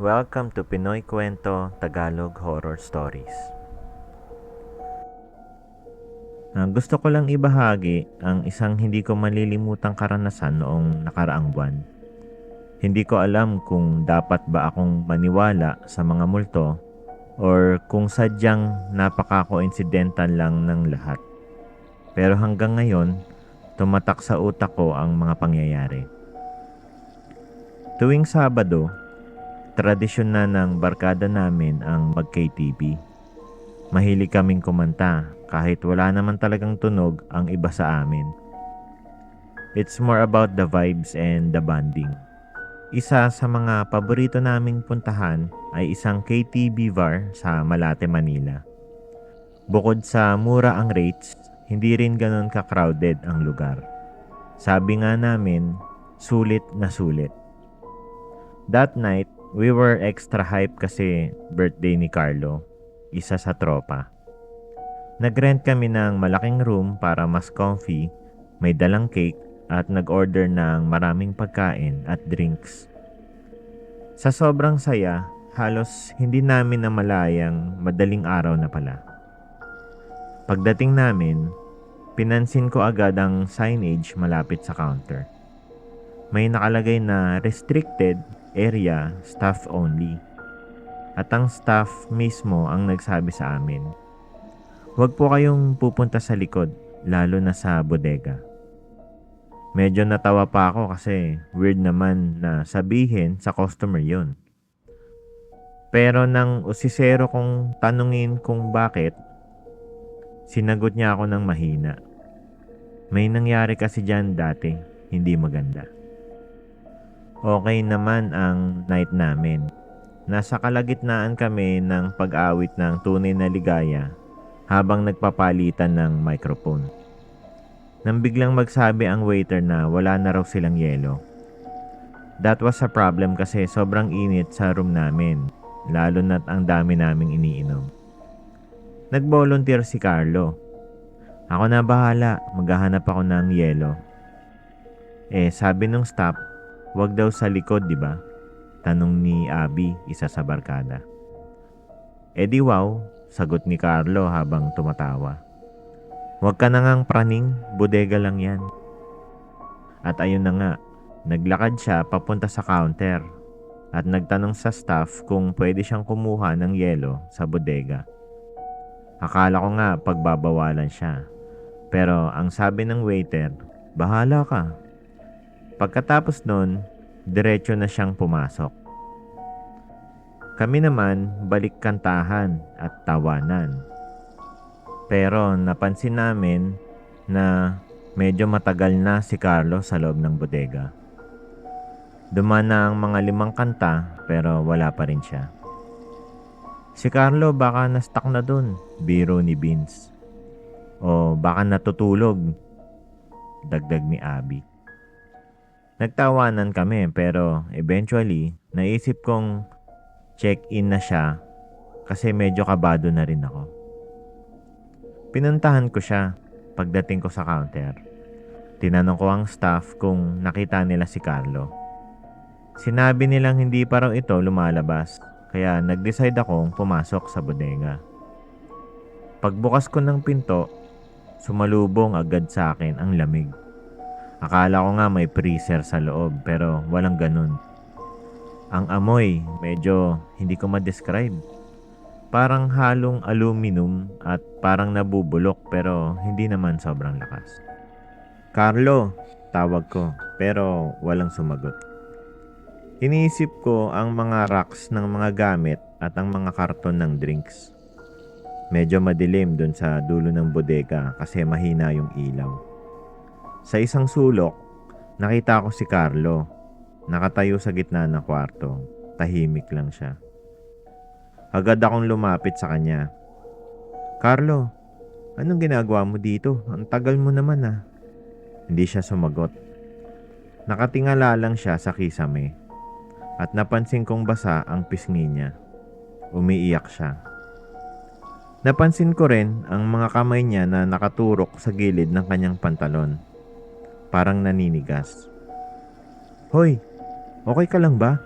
Welcome to Pinoy Kwento Tagalog Horror Stories. Ah, gusto ko lang ibahagi ang isang hindi ko malilimutang karanasan noong nakaraang buwan. Hindi ko alam kung dapat ba akong maniwala sa mga multo or kung sadyang napaka-coincidental lang ng lahat. Pero hanggang ngayon, tumatak sa utak ko ang mga pangyayari. Tuwing Sabado, tradisyon na ng barkada namin ang mag-KTV. Mahilig kaming kumanta kahit wala naman talagang tunog ang iba sa amin. It's more about the vibes and the bonding. Isa sa mga paborito naming puntahan ay isang KTV bar sa Malate, Manila. Bukod sa mura ang rates, hindi rin ganon ka-crowded ang lugar. Sabi nga namin, sulit na sulit. That night, we were extra hype kasi birthday ni Carlo, isa sa tropa. Nag-rent kami ng malaking room para mas comfy, may dalang cake at nag-order ng maraming pagkain at drinks. Sa sobrang saya, halos hindi namin namalayang madaling araw na pala. Pagdating namin, pinansin ko agad ang signage malapit sa counter. May nakalagay na restricted area staff only. At ang staff mismo ang nagsabi sa amin, Huwag po kayong pupunta sa likod, lalo na sa bodega. Medyo natawa pa ako kasi weird naman na sabihin sa customer yon. Pero nang usisero kong tanungin kung bakit, sinagot niya ako ng mahina. May nangyari kasi dyan dati, hindi maganda. Okay naman ang night namin. Nasa kalagitnaan kami ng pag-awit ng tunay na ligaya habang nagpapalitan ng microphone. Nang biglang magsabi ang waiter na wala na raw silang yelo. That was a problem kasi sobrang init sa room namin, lalo na't ang dami naming iniinom. Nag-volunteer si Carlo. Ako na bahala, maghahanap ako ng yelo. Eh, sabi nung staff, wag daw sa likod, di ba? Tanong ni Abby, isa sa barkada. Eh di wow, sagot ni Carlo habang tumatawa. Huwag ka na ngang praning, bodega lang yan. At ayun na nga, naglakad siya papunta sa counter at nagtanong sa staff kung pwede siyang kumuha ng yelo sa bodega. Akala ko nga pagbabawalan siya. Pero ang sabi ng waiter, bahala ka. Pagkatapos nun, diretso na siyang pumasok. Kami naman balik kantahan at tawanan. Pero napansin namin na medyo matagal na si Carlo sa loob ng bodega. Duman na ang mga limang kanta pero wala pa rin siya. Si Carlo baka na-stuck na dun, biro ni Vince. O baka natutulog, dagdag ni Abby. Nagtawanan kami pero eventually naisip kong check-in na siya kasi medyo kabado na rin ako. Pinuntahan ko siya pagdating ko sa counter. Tinanong ko ang staff kung nakita nila si Carlo. Sinabi nilang hindi pa raw ito lumalabas kaya nag-decide akong pumasok sa bodega. Pagbukas ko ng pinto, sumalubong agad sa akin ang lamig. Akala ko nga may freezer sa loob pero walang ganun. Ang amoy, medyo hindi ko ma-describe. Parang halong aluminum at parang nabubulok pero hindi naman sobrang lakas. Carlo, tawag ko pero walang sumagot. Iniisip ko ang mga racks ng mga gamit at ang mga karton ng drinks. Medyo madilim dun sa dulo ng bodega kasi mahina yung ilaw. Sa isang sulok, nakita ko si Carlo Nakatayo sa gitna ng kwarto. Tahimik lang siya. Agad akong lumapit sa kanya. Carlo, anong ginagawa mo dito? Ang tagal mo naman ah. Hindi siya sumagot. Nakatingala lang siya sa kisame. At napansin kong basa ang pisngi niya. Umiiyak siya. Napansin ko rin ang mga kamay niya na nakaturok sa gilid ng kanyang pantalon. Parang naninigas. Hoy, Okay ka lang ba?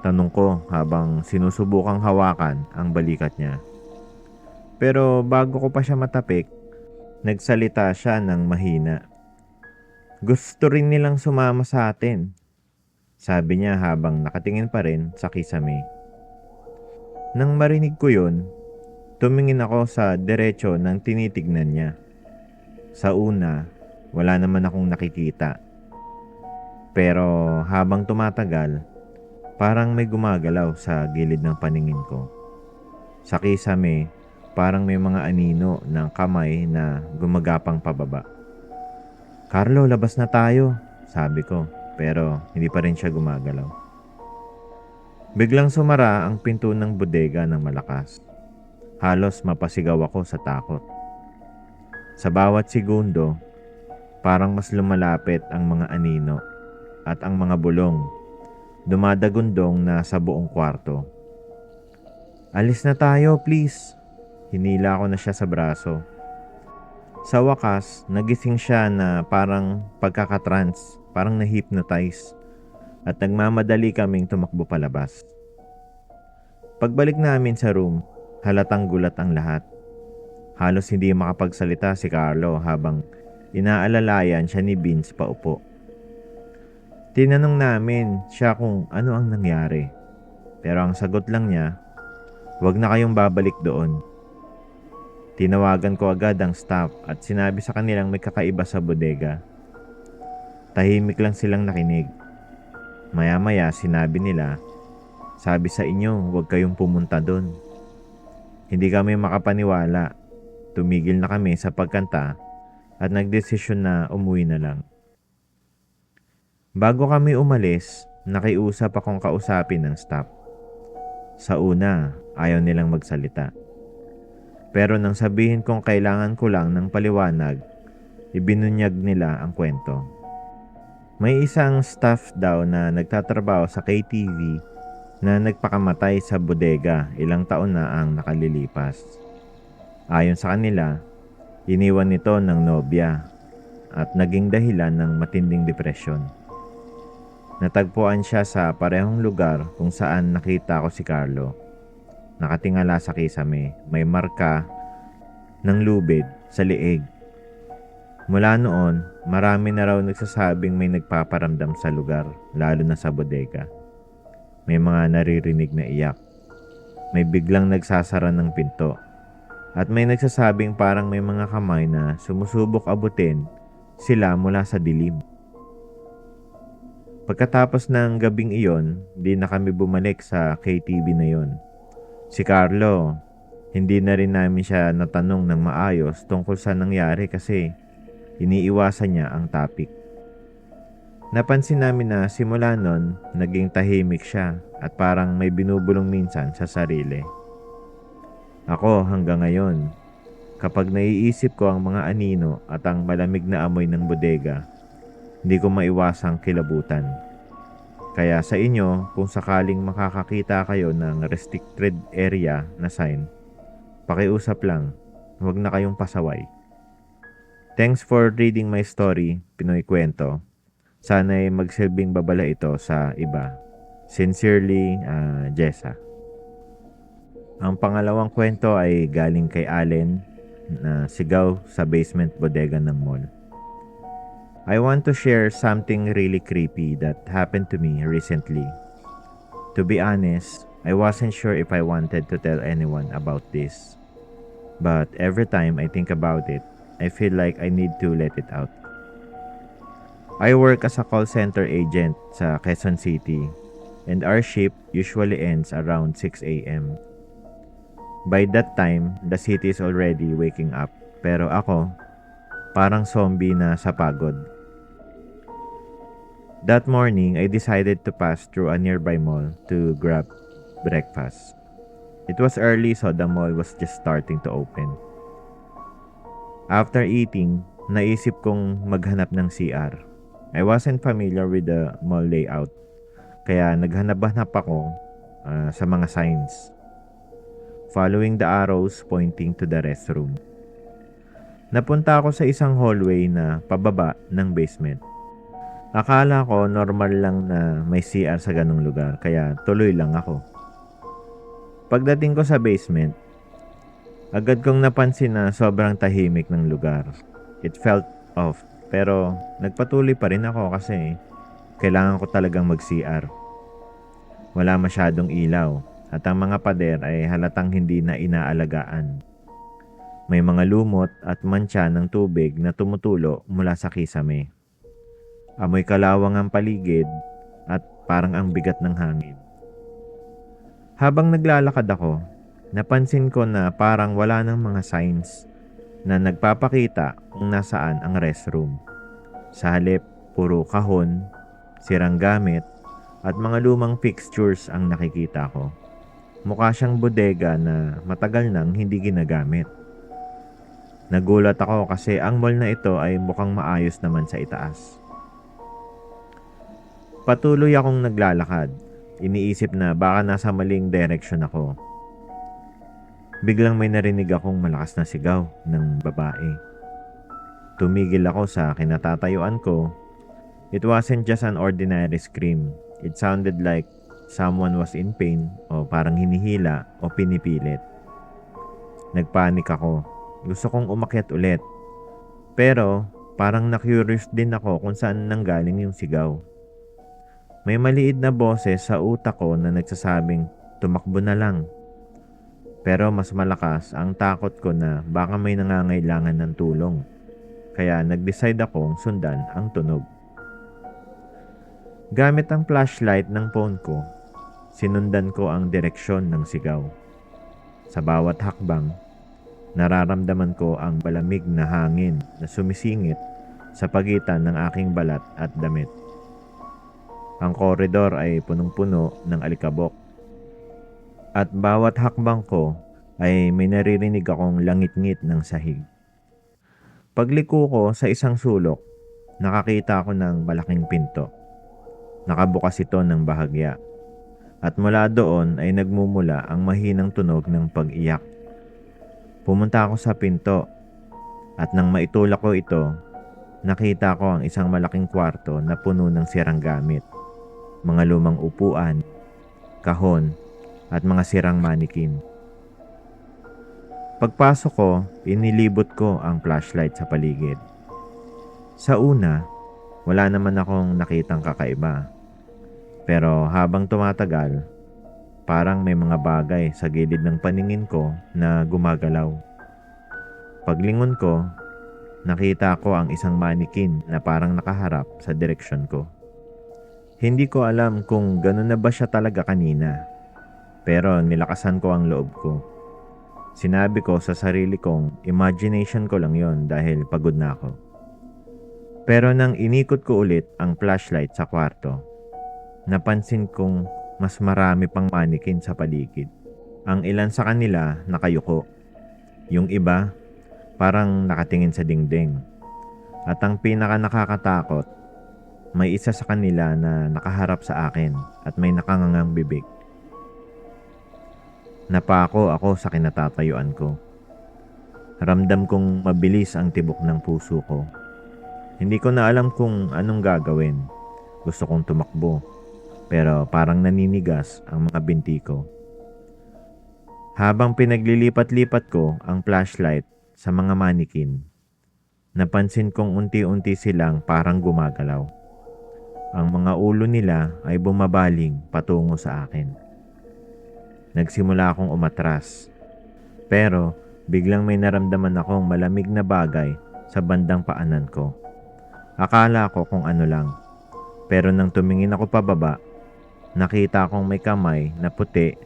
Tanong ko habang sinusubukang hawakan ang balikat niya. Pero bago ko pa siya matapik, nagsalita siya ng mahina. Gusto rin nilang sumama sa atin. Sabi niya habang nakatingin pa rin sa kisame. Nang marinig ko yun, tumingin ako sa derecho ng tinitignan niya. Sa una, wala naman akong nakikita. Pero habang tumatagal, parang may gumagalaw sa gilid ng paningin ko. Sa kisame, parang may mga anino ng kamay na gumagapang pababa. Carlo, labas na tayo, sabi ko, pero hindi pa rin siya gumagalaw. Biglang sumara ang pinto ng bodega ng malakas. Halos mapasigaw ako sa takot. Sa bawat segundo, parang mas lumalapit ang mga anino at ang mga bulong dumadagundong na sa buong kwarto. Alis na tayo, please. Hinila ko na siya sa braso. Sa wakas, nagising siya na parang pagkakatrans, parang na-hypnotize at nagmamadali kaming tumakbo palabas. Pagbalik namin sa room, halatang gulat ang lahat. Halos hindi makapagsalita si Carlo habang inaalalayan siya ni Vince paupo. Tinanong namin siya kung ano ang nangyari. Pero ang sagot lang niya, huwag na kayong babalik doon. Tinawagan ko agad ang staff at sinabi sa kanilang may kakaiba sa bodega. Tahimik lang silang nakinig. Maya-maya sinabi nila, sabi sa inyo huwag kayong pumunta doon. Hindi kami makapaniwala. Tumigil na kami sa pagkanta at nagdesisyon na umuwi na lang. Bago kami umalis, nakiusap akong kausapin ng staff. Sa una, ayaw nilang magsalita. Pero nang sabihin kong kailangan ko lang ng paliwanag, ibinunyag nila ang kwento. May isang staff daw na nagtatrabaho sa KTV na nagpakamatay sa bodega ilang taon na ang nakalilipas. Ayon sa kanila, iniwan nito ng nobya at naging dahilan ng matinding depresyon. Natagpuan siya sa parehong lugar kung saan nakita ko si Carlo. Nakatingala sa kisame, may marka ng lubid sa liig. Mula noon, marami na raw nagsasabing may nagpaparamdam sa lugar, lalo na sa bodega. May mga naririnig na iyak. May biglang nagsasara ng pinto. At may nagsasabing parang may mga kamay na sumusubok abutin sila mula sa dilim. Pagkatapos ng gabing iyon, di na kami bumalik sa KTV na yon. Si Carlo, hindi na rin namin siya natanong ng maayos tungkol sa nangyari kasi iniiwasan niya ang topic. Napansin namin na simula nun, naging tahimik siya at parang may binubulong minsan sa sarili. Ako hanggang ngayon, kapag naiisip ko ang mga anino at ang malamig na amoy ng bodega, hindi ko maiwasang kilabutan. Kaya sa inyo, kung sakaling makakakita kayo ng restricted area na sign, pakiusap lang, huwag na kayong pasaway. Thanks for reading my story, Pinoy Kwento. Sana'y magsilbing babala ito sa iba. Sincerely, uh, Jessa. Ang pangalawang kwento ay galing kay Allen na sigaw sa basement bodega ng mall. I want to share something really creepy that happened to me recently. To be honest, I wasn't sure if I wanted to tell anyone about this. But every time I think about it, I feel like I need to let it out. I work as a call center agent sa Quezon City and our shift usually ends around 6 a.m. By that time, the city is already waking up. Pero ako, parang zombie na sa pagod. That morning, I decided to pass through a nearby mall to grab breakfast. It was early so the mall was just starting to open. After eating, naisip kong maghanap ng CR. I wasn't familiar with the mall layout, kaya naghanap-hanap ako uh, sa mga signs. Following the arrows pointing to the restroom. Napunta ako sa isang hallway na pababa ng basement. Akala ko normal lang na may CR sa ganong lugar kaya tuloy lang ako. Pagdating ko sa basement, agad kong napansin na sobrang tahimik ng lugar. It felt off pero nagpatuloy pa rin ako kasi kailangan ko talagang mag-CR. Wala masyadong ilaw at ang mga pader ay halatang hindi na inaalagaan. May mga lumot at mantsa ng tubig na tumutulo mula sa kisame. Amoy kalawang ang paligid at parang ang bigat ng hangin. Habang naglalakad ako, napansin ko na parang wala ng mga signs na nagpapakita kung nasaan ang restroom. Sa halip, puro kahon, sirang gamit, at mga lumang fixtures ang nakikita ko. Mukha siyang bodega na matagal nang hindi ginagamit. Nagulat ako kasi ang mall na ito ay mukhang maayos naman sa itaas. Patuloy akong naglalakad. Iniisip na baka nasa maling direksyon ako. Biglang may narinig akong malakas na sigaw ng babae. Tumigil ako sa kinatatayuan ko. It wasn't just an ordinary scream. It sounded like someone was in pain o parang hinihila o pinipilit. Nagpanik ako. Gusto kong umakyat ulit. Pero parang na-curious din ako kung saan nanggaling yung sigaw. May maliit na boses sa utak ko na nagsasabing tumakbo na lang. Pero mas malakas ang takot ko na baka may nangangailangan ng tulong. Kaya nag-decide akong sundan ang tunog. Gamit ang flashlight ng phone ko, sinundan ko ang direksyon ng sigaw. Sa bawat hakbang, nararamdaman ko ang balamig na hangin na sumisingit sa pagitan ng aking balat at damit. Ang koridor ay punong-puno ng alikabok. At bawat hakbang ko ay may naririnig akong langit-ngit ng sahig. Pagliko ko sa isang sulok, nakakita ako ng malaking pinto. Nakabukas ito ng bahagya. At mula doon ay nagmumula ang mahinang tunog ng pag-iyak. Pumunta ako sa pinto at nang maitulak ko ito, nakita ko ang isang malaking kwarto na puno ng sirang gamit mga lumang upuan, kahon, at mga sirang manikin. Pagpasok ko, inilibot ko ang flashlight sa paligid. Sa una, wala naman akong nakitang kakaiba. Pero habang tumatagal, parang may mga bagay sa gilid ng paningin ko na gumagalaw. Paglingon ko, nakita ko ang isang manikin na parang nakaharap sa direksyon ko. Hindi ko alam kung gano'n na ba siya talaga kanina. Pero nilakasan ko ang loob ko. Sinabi ko sa sarili kong imagination ko lang yon dahil pagod na ako. Pero nang inikot ko ulit ang flashlight sa kwarto, napansin kong mas marami pang manikin sa paligid. Ang ilan sa kanila nakayuko. Yung iba, parang nakatingin sa dingding. At ang pinaka nakakatakot, may isa sa kanila na nakaharap sa akin at may nakangangang bibig. Napako ako sa kinatatayuan ko. Ramdam kong mabilis ang tibok ng puso ko. Hindi ko na alam kung anong gagawin. Gusto kong tumakbo. Pero parang naninigas ang mga binti ko. Habang pinaglilipat-lipat ko ang flashlight sa mga manikin, napansin kong unti-unti silang parang gumagalaw. Ang mga ulo nila ay bumabaling patungo sa akin. Nagsimula akong umatras. Pero biglang may naramdaman akong malamig na bagay sa bandang paanan ko. Akala ko kung ano lang. Pero nang tumingin ako pababa, nakita kong may kamay na puti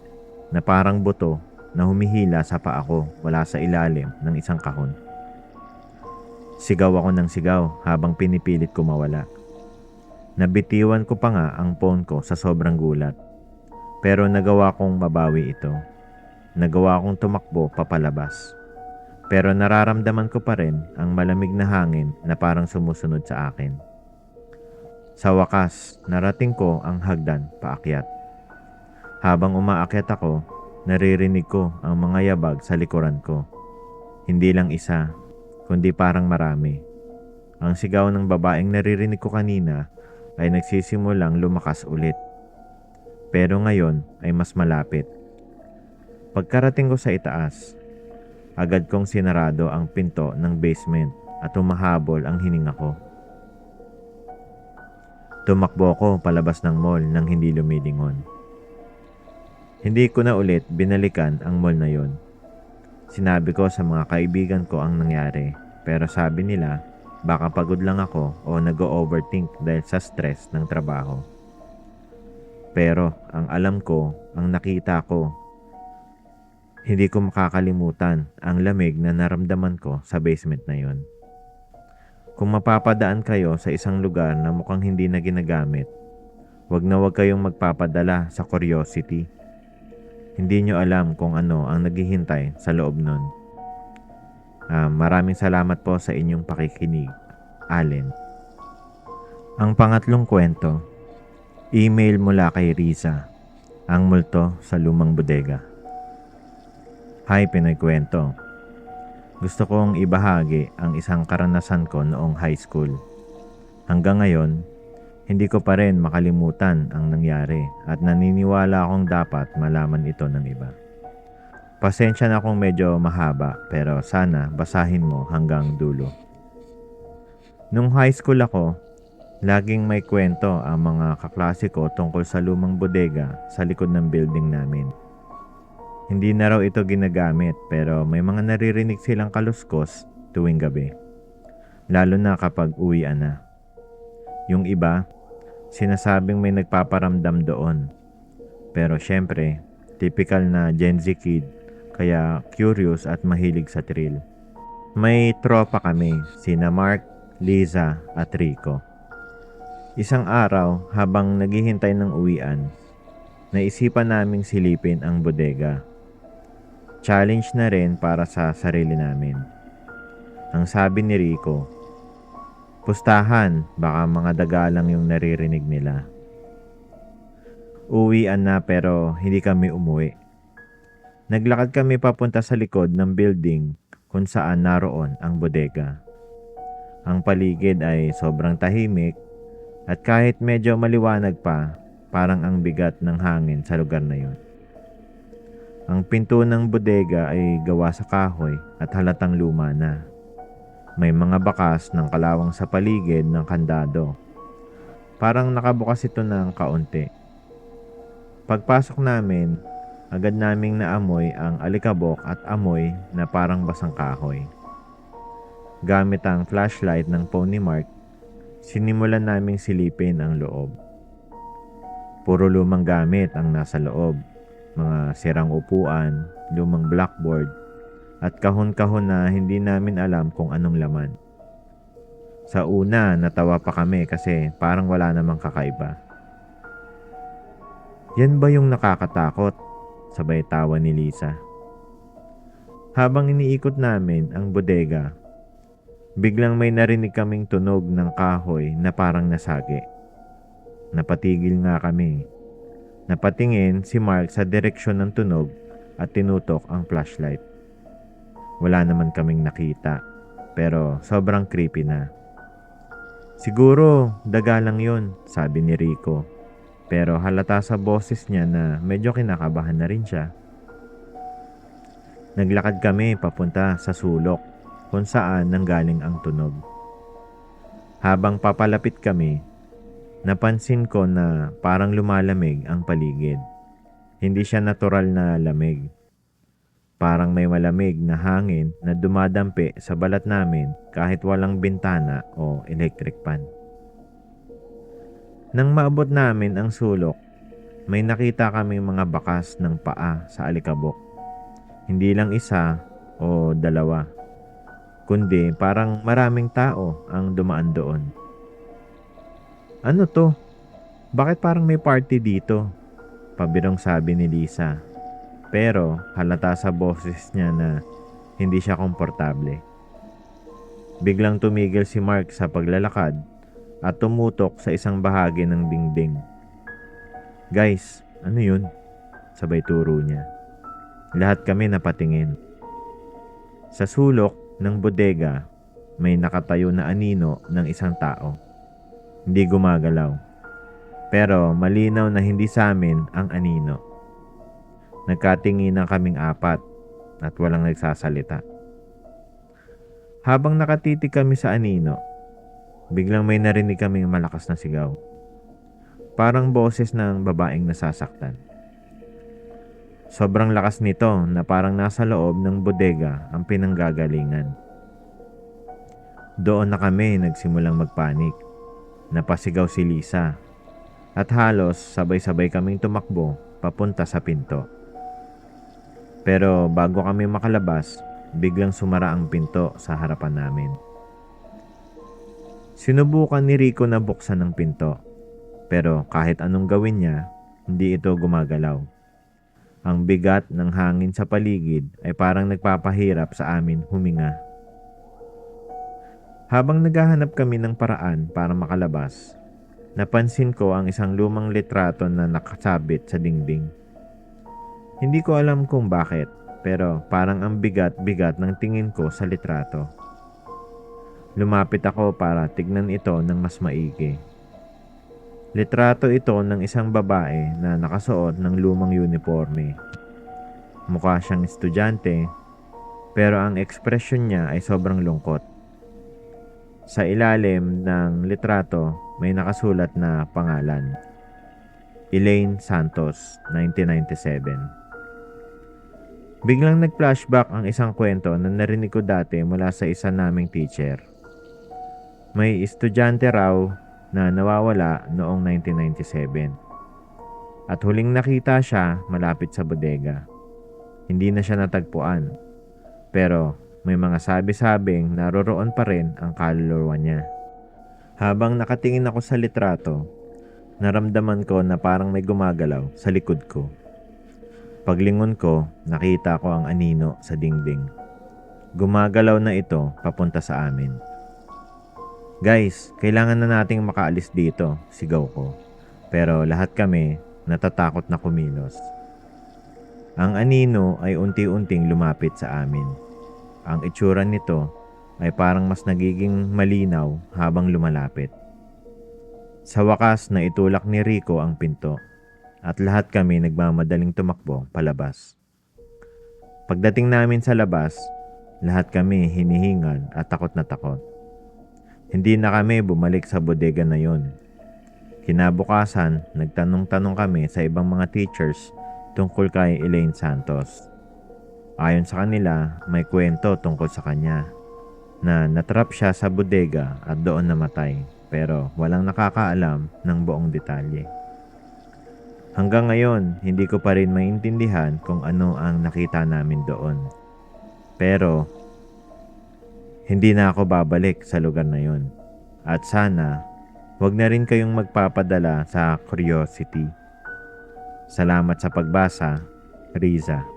na parang buto na humihila sa paa ko wala sa ilalim ng isang kahon. Sigaw ako ng sigaw habang pinipilit ko mawala. Nabitiwan ko pa nga ang phone ko sa sobrang gulat. Pero nagawa kong mabawi ito. Nagawa kong tumakbo papalabas. Pero nararamdaman ko pa rin ang malamig na hangin na parang sumusunod sa akin. Sa wakas, narating ko ang hagdan paakyat. Habang umaakyat ako, naririnig ko ang mga yabag sa likuran ko. Hindi lang isa, kundi parang marami. Ang sigaw ng babaeng naririnig ko kanina ay nagsisimulang lumakas ulit. Pero ngayon ay mas malapit. Pagkarating ko sa itaas, agad kong sinarado ang pinto ng basement at humahabol ang hininga ko. Tumakbo ko palabas ng mall nang hindi lumilingon. Hindi ko na ulit binalikan ang mall na yon. Sinabi ko sa mga kaibigan ko ang nangyari pero sabi nila baka pagod lang ako o nag-overthink dahil sa stress ng trabaho. Pero ang alam ko, ang nakita ko, hindi ko makakalimutan ang lamig na naramdaman ko sa basement na yon. Kung mapapadaan kayo sa isang lugar na mukhang hindi na ginagamit, wag na wag kayong magpapadala sa curiosity. Hindi nyo alam kung ano ang naghihintay sa loob nun. Ah, maraming salamat po sa inyong pakikinig, Allen. Ang pangatlong kwento, email mula kay Riza, ang multo sa lumang bodega. Hi Pinoy Kwento. Gusto kong ibahagi ang isang karanasan ko noong high school. Hanggang ngayon, hindi ko pa rin makalimutan ang nangyari at naniniwala akong dapat malaman ito ng iba. Pasensya na kung medyo mahaba pero sana basahin mo hanggang dulo. Nung high school ako, laging may kwento ang mga kaklase ko tungkol sa lumang bodega sa likod ng building namin. Hindi na raw ito ginagamit pero may mga naririnig silang kaluskos tuwing gabi. Lalo na kapag uwian na. Yung iba, sinasabing may nagpaparamdam doon. Pero syempre, typical na Gen Z kid kaya curious at mahilig sa thrill. May tropa kami, sina Mark, Liza at Rico. Isang araw habang naghihintay ng uwian, naisipan naming silipin ang bodega challenge na rin para sa sarili namin. Ang sabi ni Rico, pustahan, baka mga daga lang yung naririnig nila. Uwian na pero hindi kami umuwi. Naglakad kami papunta sa likod ng building kung saan naroon ang bodega. Ang paligid ay sobrang tahimik at kahit medyo maliwanag pa, parang ang bigat ng hangin sa lugar na yun. Ang pinto ng bodega ay gawa sa kahoy at halatang luma na. May mga bakas ng kalawang sa paligid ng kandado. Parang nakabukas ito ng kaunti. Pagpasok namin, agad naming naamoy ang alikabok at amoy na parang basang kahoy. Gamit ang flashlight ng ni Mark, sinimulan naming silipin ang loob. Puro lumang gamit ang nasa loob mga sirang upuan, lumang blackboard, at kahon-kahon na hindi namin alam kung anong laman. Sa una, natawa pa kami kasi parang wala namang kakaiba. Yan ba yung nakakatakot? Sabay tawa ni Lisa. Habang iniikot namin ang bodega, biglang may narinig kaming tunog ng kahoy na parang nasagi. Napatigil nga kami Napatingin si Mark sa direksyon ng tunog at tinutok ang flashlight. Wala naman kaming nakita pero sobrang creepy na. Siguro daga lang yon, sabi ni Rico. Pero halata sa boses niya na medyo kinakabahan na rin siya. Naglakad kami papunta sa sulok kung saan nanggaling ang tunog. Habang papalapit kami, Napansin ko na parang lumalamig ang paligid. Hindi siya natural na lamig. Parang may malamig na hangin na dumadampi sa balat namin kahit walang bintana o electric fan. Nang maabot namin ang sulok, may nakita kaming mga bakas ng paa sa alikabok. Hindi lang isa o dalawa, kundi parang maraming tao ang dumaan doon. Ano to? Bakit parang may party dito? Pabirong sabi ni Lisa. Pero halata sa boses niya na hindi siya komportable. Biglang tumigil si Mark sa paglalakad at tumutok sa isang bahagi ng dingding. Guys, ano yun? Sabay turo niya. Lahat kami napatingin. Sa sulok ng bodega, may nakatayo na anino ng isang tao. Hindi gumagalaw. Pero malinaw na hindi sa amin ang anino. Nagkatinginan kaming apat at walang nagsasalita. Habang nakatitig kami sa anino, biglang may narinig kaming malakas na sigaw. Parang boses ng babaeng nasasaktan. Sobrang lakas nito na parang nasa loob ng bodega ang pinanggagalingan. Doon na kami nagsimulang magpanik. Napasigaw si Lisa at halos sabay-sabay kaming tumakbo papunta sa pinto. Pero bago kami makalabas, biglang sumara ang pinto sa harapan namin. Sinubukan ni Rico na buksan ang pinto, pero kahit anong gawin niya, hindi ito gumagalaw. Ang bigat ng hangin sa paligid ay parang nagpapahirap sa amin huminga. Habang naghahanap kami ng paraan para makalabas, napansin ko ang isang lumang litrato na nakasabit sa dingding. Hindi ko alam kung bakit, pero parang ang bigat-bigat ng tingin ko sa litrato. Lumapit ako para tignan ito ng mas maigi. Litrato ito ng isang babae na nakasuot ng lumang uniforme. Mukha siyang estudyante, pero ang ekspresyon niya ay sobrang lungkot. Sa ilalim ng litrato may nakasulat na pangalan. Elaine Santos, 1997. Biglang nag-flashback ang isang kwento na narinig ko dati mula sa isa naming teacher. May estudyante raw na nawawala noong 1997. At huling nakita siya malapit sa bodega. Hindi na siya natagpuan. Pero may mga sabi-sabing naroroon pa rin ang kaluluwa niya. Habang nakatingin ako sa litrato, naramdaman ko na parang may gumagalaw sa likod ko. Paglingon ko, nakita ko ang anino sa dingding. Gumagalaw na ito papunta sa amin. Guys, kailangan na nating makaalis dito, sigaw ko. Pero lahat kami natatakot na kumilos. Ang anino ay unti-unting lumapit sa amin. Ang itsura nito ay parang mas nagiging malinaw habang lumalapit. Sa wakas na itulak ni Rico ang pinto at lahat kami nagmamadaling tumakbo palabas. Pagdating namin sa labas, lahat kami hinihingal at takot na takot. Hindi na kami bumalik sa bodega na yon. Kinabukasan, nagtanong-tanong kami sa ibang mga teachers tungkol kay Elaine Santos. Ayon sa kanila, may kwento tungkol sa kanya na natrap siya sa bodega at doon namatay pero walang nakakaalam ng buong detalye. Hanggang ngayon, hindi ko pa rin maintindihan kung ano ang nakita namin doon. Pero, hindi na ako babalik sa lugar na yon. At sana, wag na rin kayong magpapadala sa curiosity. Salamat sa pagbasa, Riza.